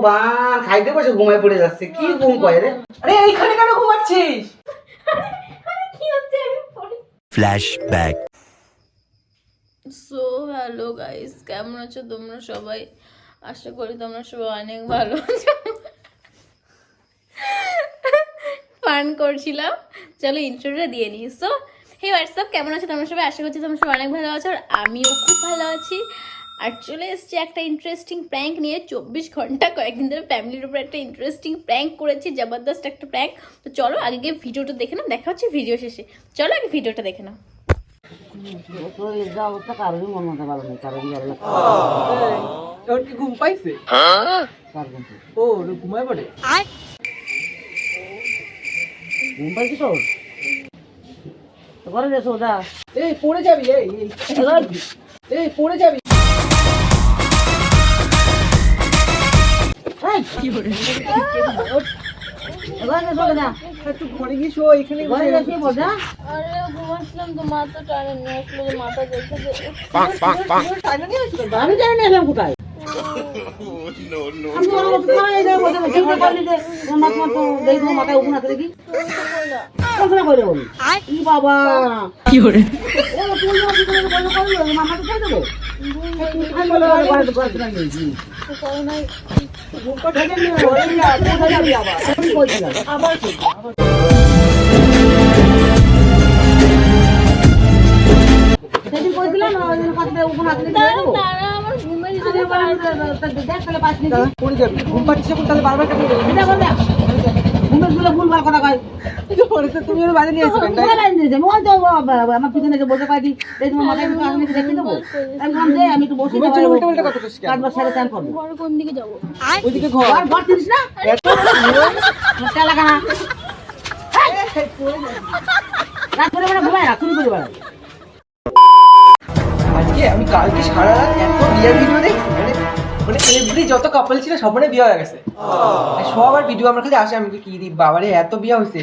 ভগবান খাইতে বসে ঘুমায় পড়ে যাচ্ছে কি ঘুম করে রে? আরে এইখানে কেন ঘুমাচ্ছিস? কি হচ্ছে? আমি পড়ি। Flashback. সো হ্যালো গাইস কেমন আছো তোমরা সবাই? আশা করি তোমরা সবাই অনেক ভালো আছো। ফান করছিলাম। চলো ইন্ট্রোটা দিয়ে নিই। সো হে হোয়াটসঅ্যাপ কেমন আছো তোমরা সবাই? আশা করছি তোমরা সবাই অনেক ভালো আছো আর আমিও খুব ভালো আছি। আর চলে এসেছি একটা ইন্টারেস্টিং প্র্যাঙ্ক নিয়ে। চব্বিশ ঘণ্টা কয়েকদিন ধরে ফ্যামিলির উপর একটা ইন্টারেস্টিং প্র্যাঙ্ক করেছি, জবরদস্ত একটা প্র্যাঙ্ক তো চলো আগে গিয়ে ভিডিওটা দেখে না দেখা হচ্ছে ভিডিও শেষে। চলো আগে ভিডিওটা দেখে ঘুমায় পড়ে যাবি এই, পড়ে যাবি। দেখি কল্পনা করে বলি ই বাবা কি করে? না মামা তো আমি করে কোথায় আমি না দেবো ঘুম পাচ্ছিস তাহলে বারবার ঘুমেরগুলো ভুল ভালো কথা কয় পরে তো তুমি ওর বাড়ি নিয়ে আসবে মোবাইল আনি দিয়েছে মোবাইল তো আমার পিছনে যে বসে পাইছি এই তোমার মাথায় কিছু আসলে দেখে দেবো? আমি বললাম যে আমি একটু বসে ঘুমের জন্য উল্টে উল্টে কথা কইছিস কেন? কাটবার সাড়ে চান করব। ঘরে কোন দিকে যাব? ওইদিকে ঘর। আর ঘর চিনিস না? মোটা লাগা না। রাত করে মানে ঘুমায় না চুরি করে বেড়ায়। আজকে আমি কালকে সারা রাত এত বিয়ের ভিডিও দেখছি মানে মানে এভরি যত কাপল ছিল সবারই বিয়ে হয়ে গেছে। সবার ভিডিও আমার খালি আসে আমি কি দি বাবারে এত বিয়ে হয়েছে?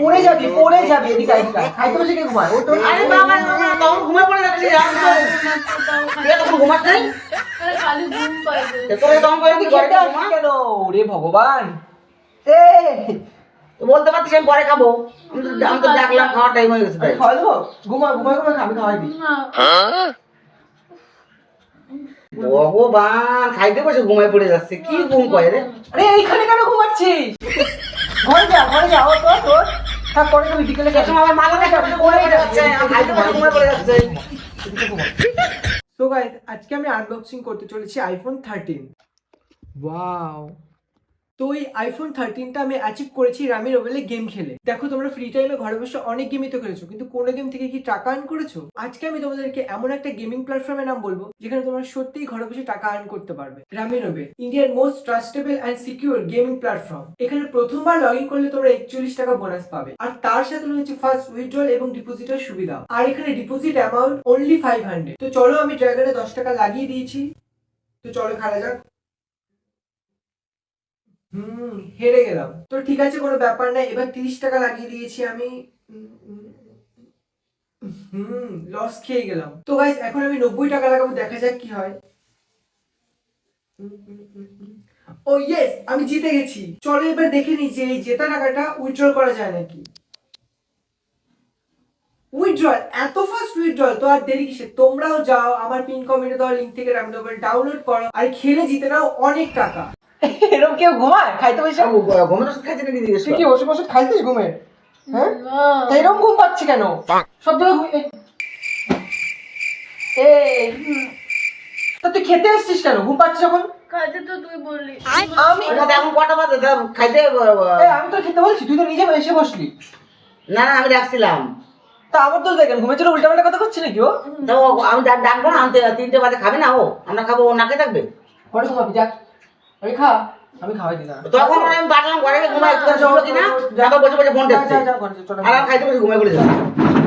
পড়ে যাবি পড়ে যাবি এদিকে এদিকে খাইতে বসে কে ঘুমায়। ও তো আরে বাবা তখন ঘুমায় পড়ে যাচ্ছি আমি তো তুই তখন ঘুমাস নাই খালি ঘুম পাইছে এ তোরে তখন করে কি ঘরে ঘুমা। কেন? ওরে ভগবান। এ বলতে পারতিস আমি পরে খাব। আমি তো ডাকলাম খাওয়ার টাইম হয়ে গেছে খাওয়া দেবো? ঘুমা ঘুমা ঘুমা আমি খাওয়াই দিই। ভগবান খাইতে বসে ঘুমায় পড়ে যাচ্ছে। কি ঘুম করে রে? আরে এইখানে কেন ঘুমাচ্ছিস? ঘরে যা ঘরে যা ও তো তোর বিকেলে আমার মাথা দেখে পড়ে যাচ্ছে। আমি খাইতে বসে পড়ে যাচ্ছে। সো গাইস আজকে আমি আনবক্সিং করতে চলেছি আইফোন থার্টিন ওয়াও তো এই আইফোন থার্টিনটা আমি অ্যাচিভ করেছি রামি রোবেলে গেম খেলে। দেখো তোমরা ফ্রি টাইমে ঘরে বসে অনেক গেমই তো খেলেছো, কিন্তু কোনো গেম থেকে কি টাকা আর্ন করেছ? আজকে আমি তোমাদেরকে এমন একটা গেমিং প্ল্যাটফর্মের নাম বলব, যেখানে তোমরা সত্যিই ঘরে বসে টাকা আর্ন করতে পারবে। রামি রোবেল ইন্ডিয়ার most trustable and secure gaming platform এখানে প্রথমবার লগ ইন করলে তোমরা একচল্লিশ টাকা বোনাস পাবে। আর তার সাথে রয়েছে ফার্স্ট উইথড্রল এবং ডিপোজিটের সুবিধা। আর এখানে deposit amount only five hundred তো চলো আমি ড্রাগনে দশ টাকা লাগিয়ে দিয়েছি। তো চলো খেলা যাক। হুম, হেরে গেলাম। তো ঠিক আছে, কোনো ব্যাপার না এবার তিরিশ টাকা লাগিয়ে দিয়েছি আমি। হুম লস খেয়ে গেলাম। তো গাইস এখন আমি নব্বই টাকা লাগাবো, দেখা যাক কি হয়। ও ইয়েস আমি জিতে গেছি। চলো এবার দেখে নিই যে এই জেতা টাকাটা উইথড্রল করা যায় নাকি। উইথড্রল এত ফাস্ট উইথড্রল তো আর দেরি কিসে তোমরাও যাও, আমার পিন কমেন্টে দেওয়া লিঙ্ক থেকে র্যামডোবেল ডাউনলোড করো। আর খেলে জিতে নাও অনেক টাকা। এরকম কেউ ঘুমায়? খাইতে বসে? ঘুমের ওষুধ খাইতে নাকি জিজ্ঞেস তুই কি ওষুধ ওষুধ খাইছিস ঘুমের হ্যাঁ? তা এরকম ঘুম পাচ্ছি কেন? সব জায়গায় ঘুম এ- তা তুই খেতে এসছিস কেন? ঘুম পাচ্ছিস যখন কাজে তো তুই বললি। আমি এখন কটা বাজে? খাইতে আমি তো খেতে বলছি তুই তো নিজে এসে বসলি। না না আমি রাখছিলাম। তা আমার তো দেখেন উল্টাপাল্টা কথা করছি নাকি ও? তো আমি ডাকবো না আমি তিনটে বাজে খাবে না ও? আমরা খাব ও নাকে থাকবে? ঘুমাবি আমি খা আমি খাওয়াই দিই না। তখন আমি ডাকলাম ঘরে গিয়ে ঘুমাই একটু শুনলো কিনা? তারপর বসে বসে ফোন দেখছে। আর আমি খাইতে বসে ঘুমাই পড়ে যাবি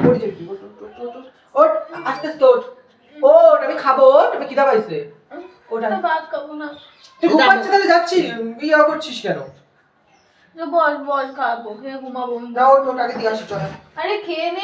ওঠ। ওট আস্তে আস্তে ওট। ওট আমি খাব ওট আমি খিদা পাইছে। ওটা ভাত খাব না। তুই ঘুমাচ্ছে তাহলে যাচ্ছি। বিয়ে করছিস কেন? বস বস খাব খেয়ে ঘুমাবো। না ওট ওট আগে দিয়ে আসি চল। আরে খেয়ে নে।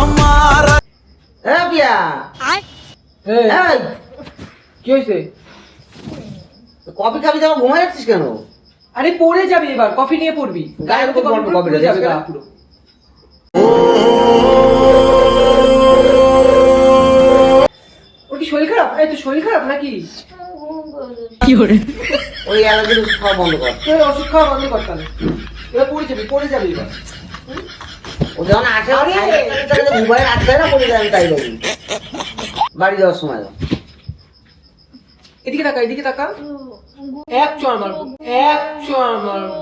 আমার এ বিয়া। এই। কি হয়েছে কফি খাবি তো ঘুমাই যাচ্ছিস কেন? আরে পড়ে যাবি এবার কফি নিয়ে পড়বি। গায়ে উপর কফি যাবে পুরো কি শরীর খারাপ? এই তো শরীর খারাপ নাকি? কি করে ওই অ্যালার্জির ওষুধ খাওয়া বন্ধ কর। ওষুধ খাওয়া বন্ধ কর তাহলে। এবার পড়ে যাবি পড়ে যাবি এবার। ও যখন আসে আরে! মোবাইল আসবে না বলে আমি তাই বলি বাড়ি যাওয়ার সময় এদিকে তাকা এদিকে তাকা এক চর মারবো এক চর মারবো।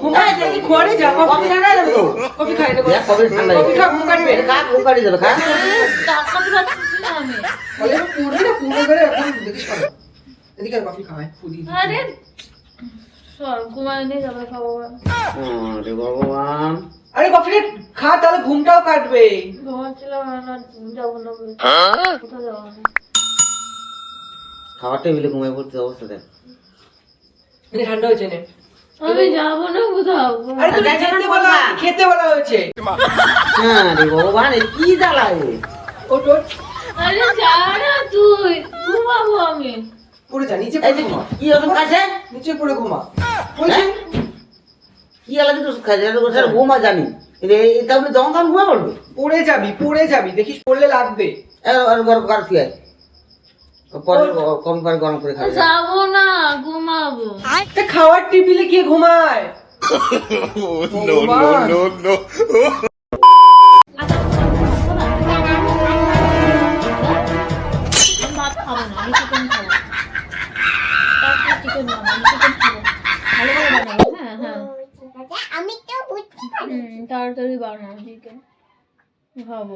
ঘুমায় ঘরে যা কফি ঠান্ডা যাবে তো। কফি খাই দেবো কফি ঠান্ডা কফি খা ঘুম কাটবে। খা ঘুম কাটিয়ে দেবে খা। পুরো না পুরো করে এখন দেখিস এদিকে কফি খাওয়াই ফুদি আরে! সর ঘুমায় নিয়ে যাবে খাব আরে ভগবান। আরে কফিটা খা তাহলে ঘুমটাও কাটবে। ঘুমাচ্ছিলাম আর না যাব না বলে। কোথাও যাব না। খাবার টেবিলে ঘুমাই পড়তে অবস্থা দেখ। ঠান্ডা হয়েছে নে। আমি যাব না কোথাও। আরে তুমি খেতে বলা খেতে বলা হয়েছে। হ্যাঁ রে ভগবান কি জ্বালায়? ওট ওট আরে যা না তুই ঘুমাবো আমি। পড়ে যা নিচে পড়ে ঘুমা। কি ওষুধ খাইছে নিচে পড়ে ঘুমা। বলছি হ্যাঁ? কি অ্যালার্জির ওষুধ খাইছে স্যার ঘুমা জানি যখন তখন ঘুমা পড়বে? পড়ে যাবি পড়ে যাবি। দেখিস পড়লে লাগবে। আর গরম কার ফিয়ায় পরে কম করে গরম করে খাবে। যাব না ঘুমাবো। তা খাওয়ার টেবিলে কে ঘুমায়। নো নো নো আমি আমি তো বুঝতে হুম তাড়াতাড়ি বানাবো চিকেন খাব।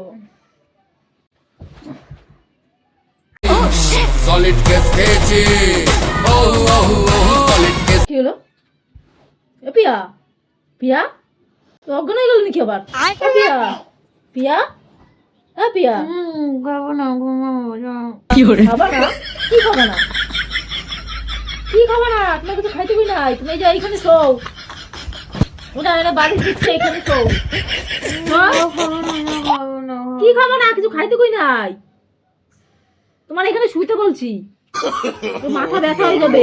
Solid cascade. Oh, oh, oh. কি হলো? পিয়া? পিয়া? তুই অজ্ঞান হয়ে গেল নাকি আবার? পিয়া? পিয়া? এ পিয়া? খাব না ঘুমাবো যাও। খাবা না কি খাবা না? কি খাবা না? খাইতে বই নাই তুমি এই যে এইখানে শোও। ওটা বাড়ি দিচ্ছে এখানে শোও হ্যাঁ? কি খাবা না কিছু খাইতে কই নাই? তোমার এখানে শুইতে বলছি। মাথা ব্যথা হয়ে যাবে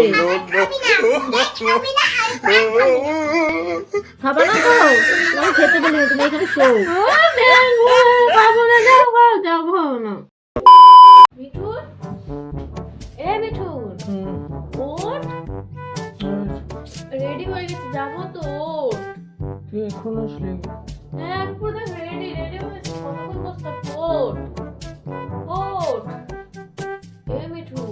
খাবা না তো? খেতে বলি তুমি এখানে খাব না যাও না। মিঠুন? এখন আসলি হ্যাঁ রেডি রেডি হয়ে গেছে বসতে ওঠ ওঠ এ মিঠুন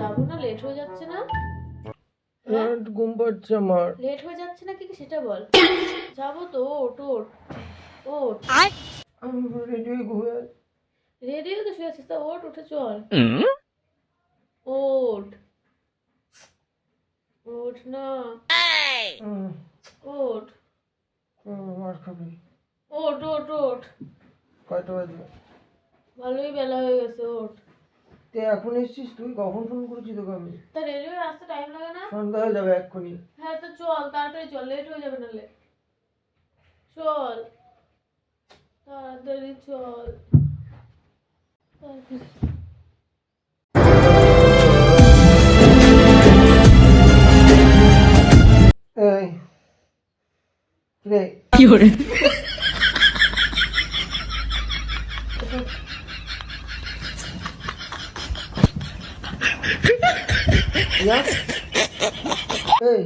যাব না লেট হয়ে যাচ্ছে না? ঘুম পাচ্ছে আমার। লেট হয়ে যাচ্ছে না কি কি সেটা বল। যাব তো আমি রেডি হয়ে রেডি হয়ে শুয়ে আছিস তা ওঠ উঠে চল। ওঠ ওঠ না। ওঠ মার খাবি। ওঠ ওঠ ওঠ কয়টা বাজে ভালোই বেলা হয়ে গেছে ওঠ তুই এখন এসেছিস তুই? কখন ফোন করেছিস তোকে আমি? তা রেডি হয়ে আসতে টাইম লাগে না? সন্ধ্যা হয়ে যাবে এক্ষুনি। হ্যাঁ তো চল তাড়াতাড়ি চল লেট হয়ে যাবে নাহলে। চল। তাড়াতাড়ি চল। তাড়াতাড়ি। এই। রে কি করে ইয়া এই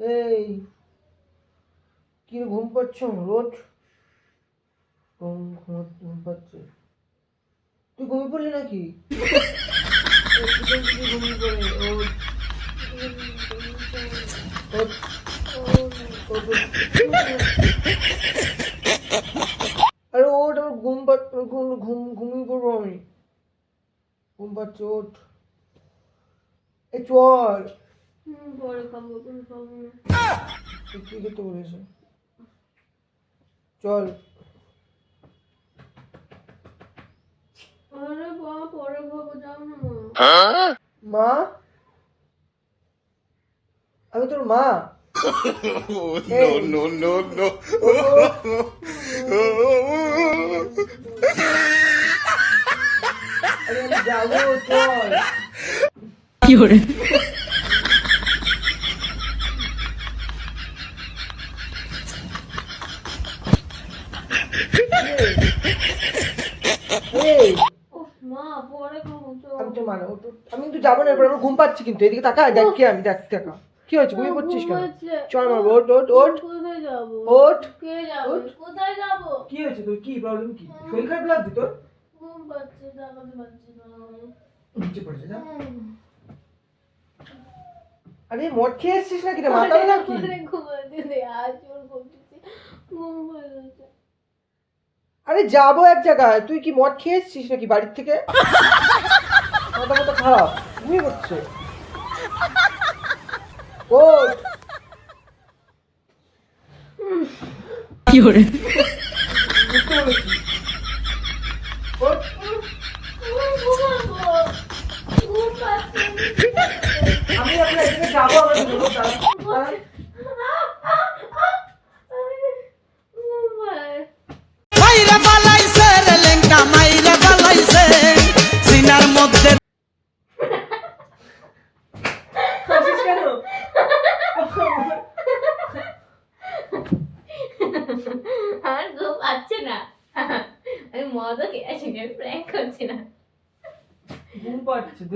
এই কি ঘুম পাচ্ছ? রোজ? ঘুম ঘুম পাচ্ছে। তুই ঘুমিয়ে পড়লি নাকি? ঘুমিয়ে পড়লি? ওঠ। আরে ওঠ আমার ঘুম ঘুম ঘুম ঘুমিয়ে পড়ব আমি। ঘুম পাচ্ছে ওঠ। এ চল। কি করতে বলেছে? চল। না মা? আমি তোর মা। No, no, no. পরে খাব চল আমি তো যাব না এরপর আমার ঘুম পাচ্ছে কিন্তু এদিকে তাকা দেখ কে আমি দেখ টাকা কি হয়েছে? ঘুমিয়ে পড়ছিস কেন? চল মারবো ওট ওট ওট ওট কে যাবে? কোথায় যাব? কি হয়েছে তোর? কি প্রবলেম কি? শরীর খারাপ লাগছে তোর? ঘুম পাচ্ছে পারছি না। নিচে পড়েছে যা। আরে মদ খেয়ে এসছিস নাকি রে? মাথা ঘুম পাচ্ছে আরে যাব এক জায়গায়। তুই কি মদ খেয়ে এসছিস নাকি বাড়ির থেকে? মাথা মাথা খারাপ। ঘুমিয়ে পড়ছে। ঘুমাবো ঘুম পাচ্ছে আমি এখন এদিকে যাব আমার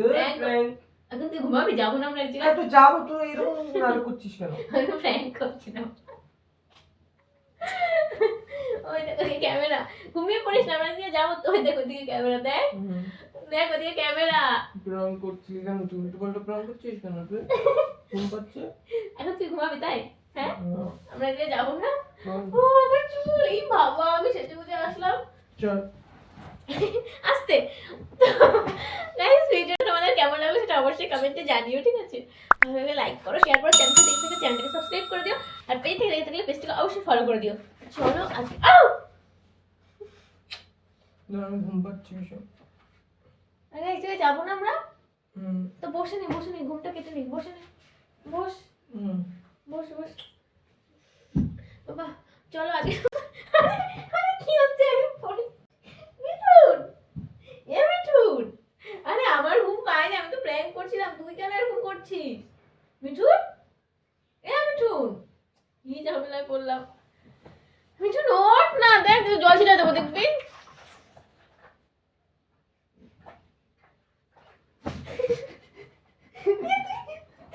প্র্যাঙ্ক এখন তুই ঘুমাবি যাব না আমরা যাব তো এরকম নাটক করছিস কেন আমি প্র্যাঙ্ক করছি না ওই দেখো ক্যামেরা ঘুমিয়ে পড়িস না আমরা দিয়ে যাব ওই দেখো দিকে ক্যামেরা দেখ দেখ ওদিকে ক্যামেরা প্রাণ করছিস কেন তুই উল্টো পাল্টা প্রাণ করছিস কেন তুই ঘুম পাচ্ছে এখন তুই ঘুমাবি তাই হ্যাঁ আমরা দিয়ে যাব না ও আমার চুল এই বাবা আমি সেজে গুজে আসলাম চল আসতে। ভিডিও তোমাদের কেমন লাগল সেটা অবশ্যই কমেন্টে জানিও ঠিক আছে? ভালো লাইক করো শেয়ার করো চ্যানেলটা দেখতে থেকে চ্যানেলটাকে সাবস্ক্রাইব করে দিও আর পেজ থেকে দেখতে থাকলে পেজটাকে অবশ্যই ফলো করে দিও। চলো আজকে আমি ঘুম পাচ্ছি আরে এক জায়গায় যাব না আমরা? তো বসে নে বসে নে ঘুমটা কেটে নে বসে নে বস। বস বস। বাবা চলো আরে কি হচ্ছে? আমি এ মিঠুন আরে আমার ঘুম পায় না আমি তো প্র্যাঙ্ক করছিলাম তুই কেন এরকম করছিস? মিঠুন এ মিঠুন কি ঝামেলায় পড়লাম? মিঠুন ওঠ না দেখ জল ছিটা দেবো দেখবি?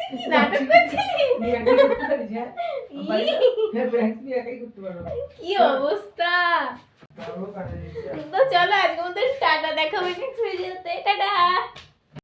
কি হ্যাঁ? হ্যাঁ। কি অবস্থা। তো চলো আজকে মতো টাটা দেখা হবে নেক্সট ভিডিওতে টাটা